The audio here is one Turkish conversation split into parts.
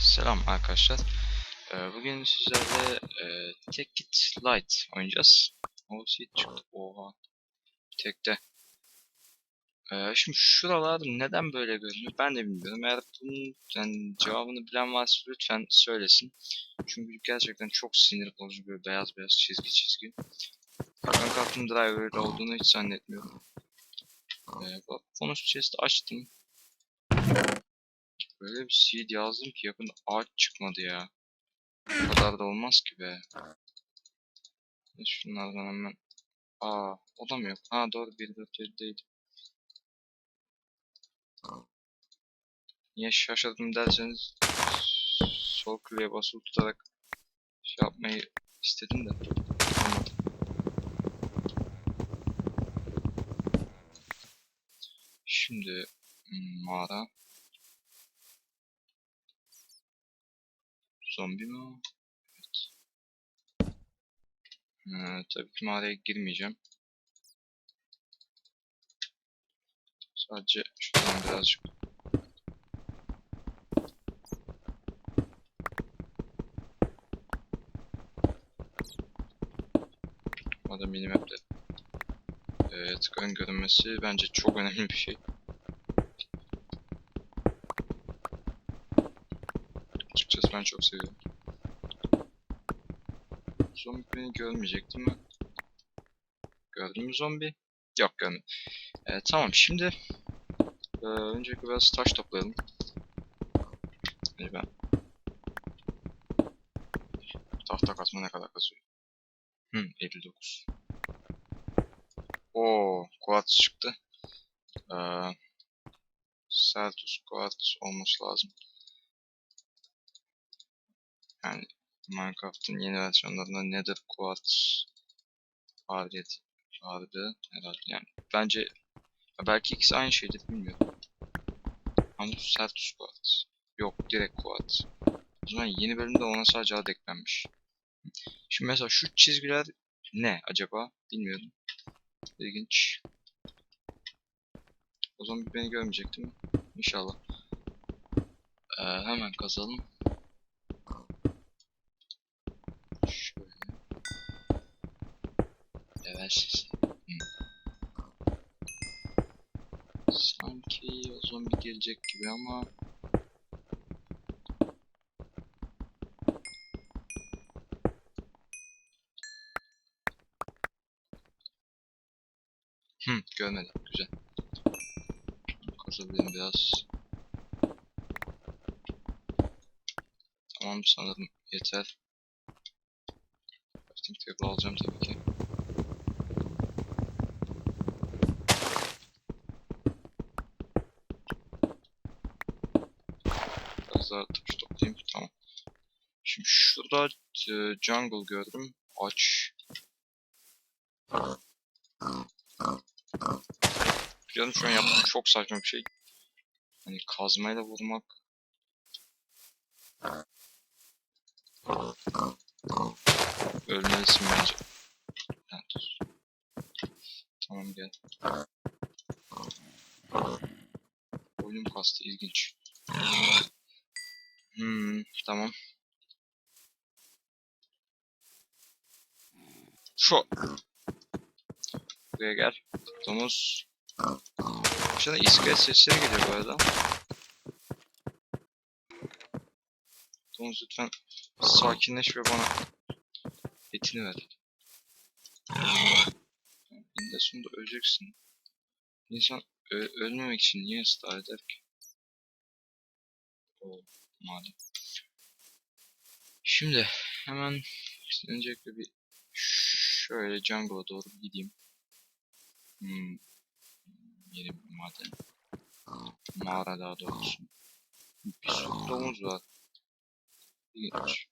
Selam arkadaşlar. Ee, bugün sizlerle e, Tek It Light oynayacağız. O şey çıktı. Oha. Tekte. Ee, şimdi şuralar neden böyle görünüyor ben de bilmiyorum. Eğer bunun yani cevabını bilen varsa lütfen söylesin. Çünkü gerçekten çok sinir bozucu böyle beyaz beyaz çizgi çizgi. Ben kalktım driver'da olduğunu hiç zannetmiyorum. Ee, bak bonus chest açtım. Böyle bir seed yazdım ki yakında ağaç çıkmadı ya. Bu kadar da olmaz ki be. Şunlardan hemen. Aa, o da mı yok? Ha doğru 1.4.7'deydi. Niye şaşırdım derseniz sol kliğe basılı tutarak şey yapmayı istedim de. Şimdi hmm, mağara. Zombi mi o? Evet. Ee, tabii ki mağaraya girmeyeceğim. Sadece şuradan birazcık O da minimap'te. Evet, ön görünmesi bence çok önemli bir şey. Ben çok seviyorum. Zombi beni görmeyecek mi? Gördün mü zombi? Yok görmedim. Ee, tamam şimdi ee, öncelikle biraz taş toplayalım. Hani ben tahta kasma ne kadar kasıyor? Hmm, 59. Oo, Quartz çıktı. Ee, Celtus Quartz olması lazım. Yani Minecraft'ın yeni versiyonlarında Nether Quartz vardı, vardı herhalde yani. Bence ya belki ikisi aynı şeydir bilmiyorum. Ama bu Quartz. Yok direkt Quartz. O zaman yeni bölümde ona sadece ad eklenmiş. Şimdi mesela şu çizgiler ne acaba bilmiyorum. İlginç. O zaman beni görmeyecek değil mi? İnşallah. Ee, hemen kazalım. O zombi gelecek gibi ama Hı, görmedim. Güzel. Kazabilirim biraz. Tamam sanırım yeter. Crafting table alacağım tabii ki. Daha taş toplayayım. Tamam. Şimdi şurada e, jungle gördüm. Aç. Biliyorum şu an yaptığım çok saçma bir şey. Hani kazmayla vurmak. Ölmelisin bence. Dur. Tamam gel. Oyunum kastı ilginç. Hmm, tamam. Şu. Buraya gel. Domuz. Aşağıda iskelet sesleri geliyor bu arada. Domuz lütfen sakinleş ve bana etini ver. Eninde sonunda öleceksin. İnsan ölmemek için niye ısrar eder ki? O madem. Şimdi hemen öncelikle bir şöyle jungle'a doğru gideyim. Hmm. Yeni bir maden. Mağara daha doğrusu. Bir sürü domuz var. İlginç.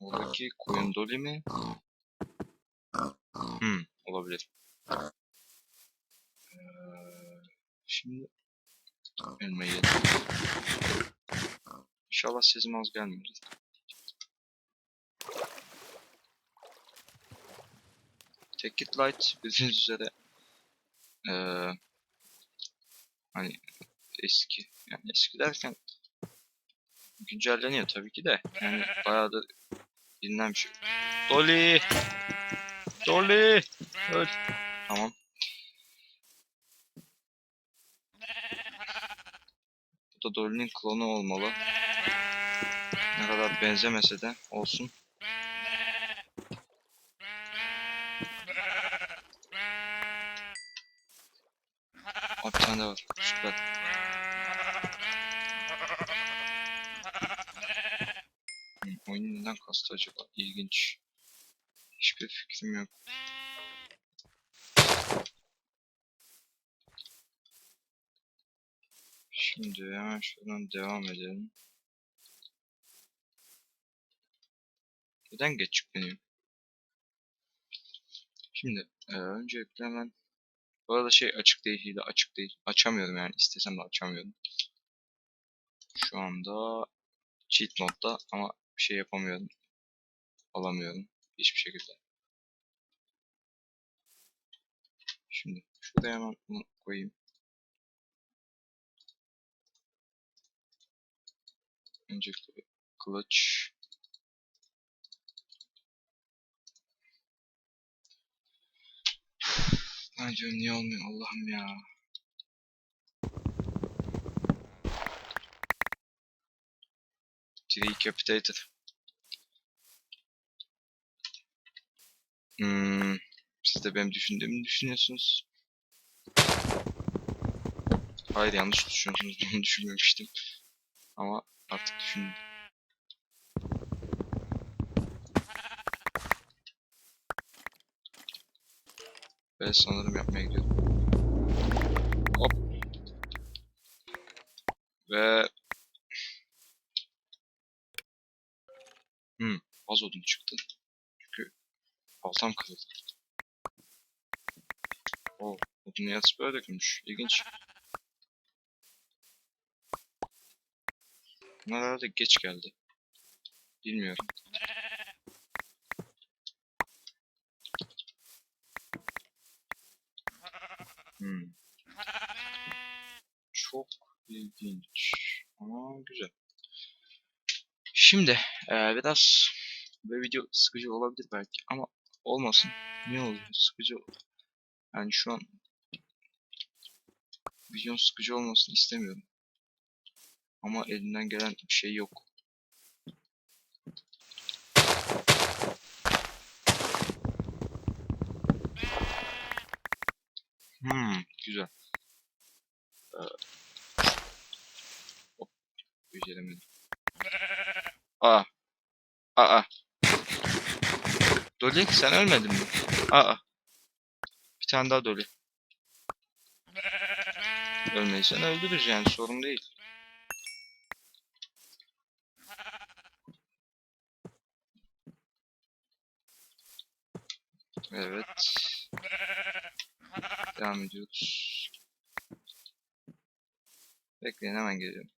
Oradaki koyun doli mi? Hmm, olabilir. Ee, şimdi elma yedim. İnşallah sesim az gelmiyor. Take it light bildiğiniz üzere ee, hani eski yani eski derken güncelleniyor tabii ki de. Yani bayağı da bilinen bir şey. Dolly! Dolly! Öl. Tamam. Bu da Dolly'nin klonu olmalı. Kadar benzemese de olsun. Aa, bir tane var. Süper. Oyun neden kastı acaba? İlginç. Hiçbir fikrim yok. Şimdi hemen şuradan devam edelim. Neden geç yükleniyor? Şimdi e, öncelikle hemen bu arada şey açık değil, hile açık değil. Açamıyorum yani istesem de açamıyorum. Şu anda cheat modda ama bir şey yapamıyorum. Alamıyorum hiçbir şekilde. Şimdi şuraya hemen bunu koyayım. Öncelikle kılıç. Lan niye olmuyor Allah'ım ya. Decapitated. Hmm, siz de benim düşündüğümü düşünüyorsunuz. Hayır yanlış düşünüyorsunuz. Bunu düşünmemiştim. Ama artık düşündüm. Ve sanırım yapmaya gidiyorum. Hop. Ve Hmm, az odun çıktı. Çünkü baltam kırıldı. Oo, odun yatısı böyle dökülmüş. İlginç. Bunlar herhalde geç geldi. Bilmiyorum. Hmm. Çok ilginç. Ama güzel. Şimdi eee, biraz böyle video sıkıcı olabilir belki ama olmasın. Niye oluyor? Sıkıcı Yani şu an videonun sıkıcı olmasını istemiyorum. Ama elinden gelen bir şey yok. Hmm, güzel. Ee, hop, beceremedim. Aa. Aa. Dolly sen ölmedin mi? Aa. Bir tane daha Dolly. Ölmeysen öldürürüz yani sorun değil. Evet. Devam ediyoruz. Bekleyin hemen geliyorum.